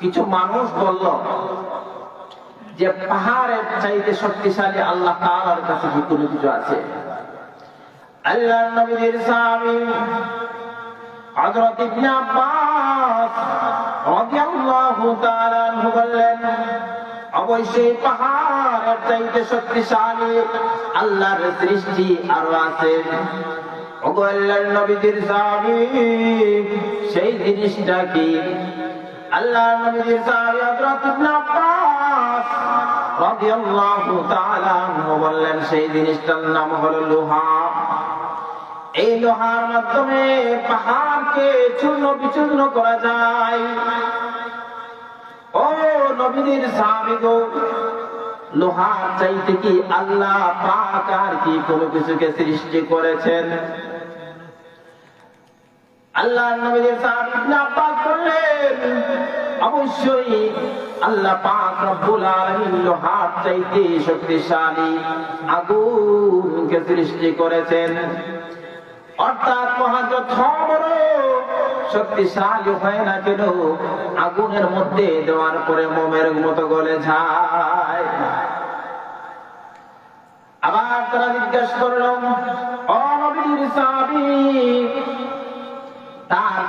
কিছু মানুষ বলল যে পাহাড়ের চাইতে শক্তিশালী আল্লাহ তাআলার কাছে কি কোনো কিছু আছে? আল্লাহ নবীর চাইতে শক্তিশালী আল্লাহর সৃষ্টি আরও আছে। নবীর সেই জিনিসটা কি? আল্লাহ বললেন, সেই জিনিসটার নাম হলো লোহা। এই লোহার মাধ্যমে পাহাড়কে চূর্ণ বিচূর্ণ করা যায়। ও নবীর সাহাবী গো, লোহার চাইতে কি আল্লাহ পাক আর কি কোনো কিছুকে সৃষ্টি করেছেন? শক্তিশালী সৃষ্টি করেছেন। অর্থাৎ শক্তিশালী হয় না কেন? আগুনের মধ্যে দেওয়ার পরে মোমের মতো গলে যায়। আবার তারা জিজ্ঞেস করল অনবীর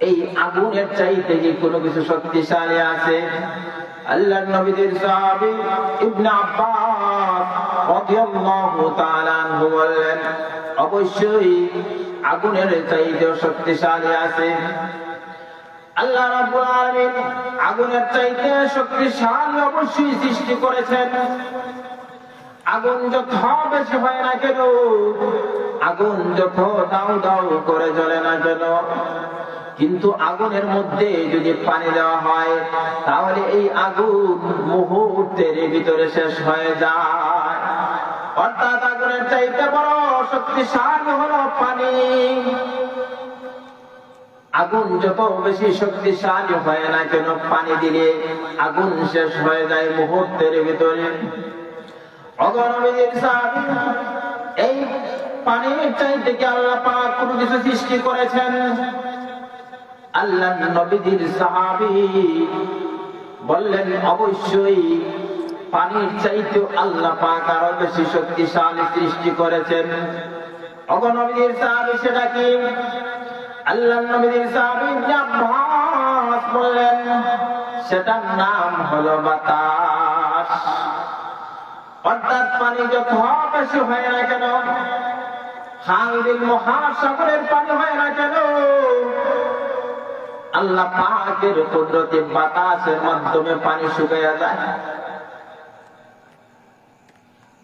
এই আগুনের চাইতে কি কোনো কিছু শক্তিশালী আছে? আল্লাহ নবীদের ইবনে আব্বাস রাদিয়াল্লাহু তাআলা আনহু অবশ্যই আগুনের চাইতে শক্তিশালী আছে। আল্লাহ রাব্বুল আলামিন আগুনের চাইতে শক্তিশালী অবশ্যই সৃষ্টি করেছেন। আগুন যত বেশি হয় না কেন, আগুন যত দাও দাও করে জ্বলে না কেন কিন্তু আগুনের মধ্যে যদি পানি দেওয়া হয়, তাহলে এই আগুন মুহূর্তের ভিতরে শেষ হয়ে যায়। অর্থাৎ আগুনের চাইতে বড় শক্তিশালী হলো পানি। আগুন যত বেশি শক্তিশালী হয় না কেন, পানি দিলে আগুন শেষ হয়ে যায় মুহূর্তের ভিতরে। এই পানির চাইতে কি আল্লাহ পাক কোনো কিছু সৃষ্টি করেছেন? আল্লাহ নবীজির সাহাবী বললেন, অবশ্যই পানির চাইতে আল্লাহ পাক আরও বেশি শক্তিশালী সৃষ্টি করেছেন। অগণবিদির সাহাবী সেটা কি? আল্লাহ নবীর সাহাবী আব্বাস বললেন, সেটার নাম হলো বাতাস। অর্থাৎ পানি যত বেশি হয় না কেন খালবিল মহাসাগরের পানি হয় না কেন আল্লাহ পাকের কুদরতে বাতাসের মাধ্যমে পানি শুকাইয়া যায়।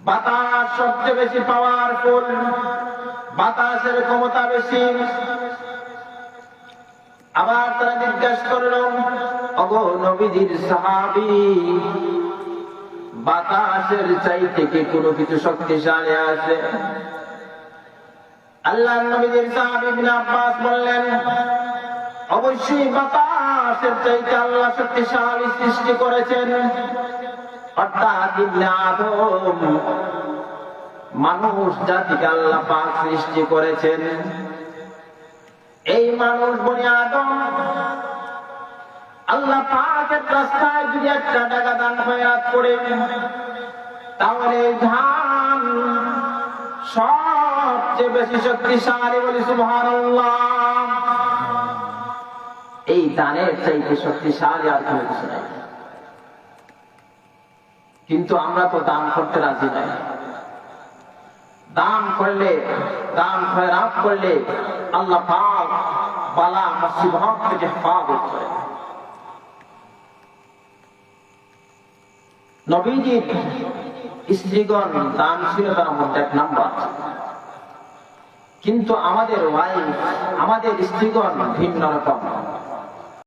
বাতাস সবচেয়ে বেশি পাওয়ারফুল বাতাসের ক্ষমতা বেশি। আবার তারা জিজ্ঞাসা করল অগো নবীজির সাহাবি, বাতাসের চাইতে কি কোনো কিছু শক্তিশালী আছে? আল্লাহ নবীজির সাহাবি আব্বাস বললেন অবশ্যই বাতাসের চাইতে আল্লাহ শক্তিশালী সৃষ্টি করেছেন। মানুষ জাতিকে আল্লাহ পাক সৃষ্টি করেছেন। এই মানুষ বনি আদম আল্লাহ পাকের রাস্তায় যদি একটা টাকা দান হয়াত করে তাহলে ধান সবচেয়ে বেশি শক্তিশালী বলি সুবহানাল্লাহ। এই দানের চাইতে শক্তিশালী আর কোনো কিছু নাই। কিন্তু আমরা তো দান করতে রাজি নাই। দান করলে, দান খয়রাত করলে আল্লাহ পাক বালা মুসিবত থেকে হেফাজত করে। নবীজির স্ত্রীগণ দানশীলতার মধ্যে এক নাম্বার। কিন্তু আমাদের ওয়াইফ আমাদের স্ত্রীগণ ভিন্ন রকম।